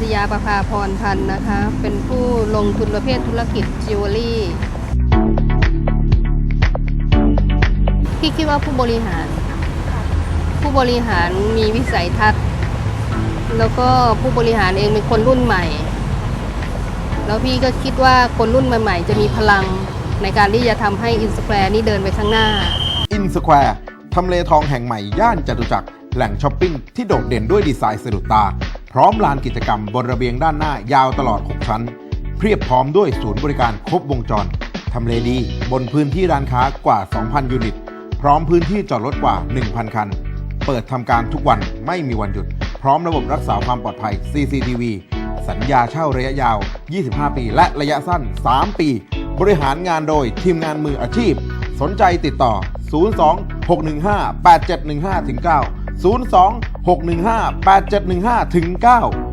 ศยาประภาพรพันธ์นะคะ เป็นผู้ลงทุนประเภทธุรกิจจิวเวลรี่พี่คิดว่าผู้บริหาร ผู้บริหารมีวิสัยทัศน์ แล้วก็ผู้บริหารเองเป็นคนรุ่นใหม่ แล้วพี่ก็คิดว่าคนรุ่นใหม่ๆ จะมีพลังในการที่จะทำให้อินสแควร์นี่เดินไปข้างหน้า อินสแควร์ทำเลทองแห่งใหม่ย่านจตุจักรแหล่งช้อปปิ้งที่โดดเด่นด้วยดีไซน์สะดุดตา พร้อมลานกิจกรรมบนระเบียงด้านหน้ายาวตลอด 6 ชั้น เพียบพร้อมด้วยศูนย์บริการครบวงจร ทำเลดี บนพื้นที่ร้านค้ากว่า 2,000 ยูนิต พร้อมพื้นที่จอดรถกว่า 1,000 คัน เปิดทำการทุกวันไม่มีวันหยุด พร้อมระบบรักษาความปลอดภัย CCTV สัญญาเช่าระยะยาว 25 ปี และระยะสั้น 3 ปี บริหารงานโดยทีมงานมืออาชีพ สนใจติดต่อ 02 615 8715 9 02 615 8715ถึง9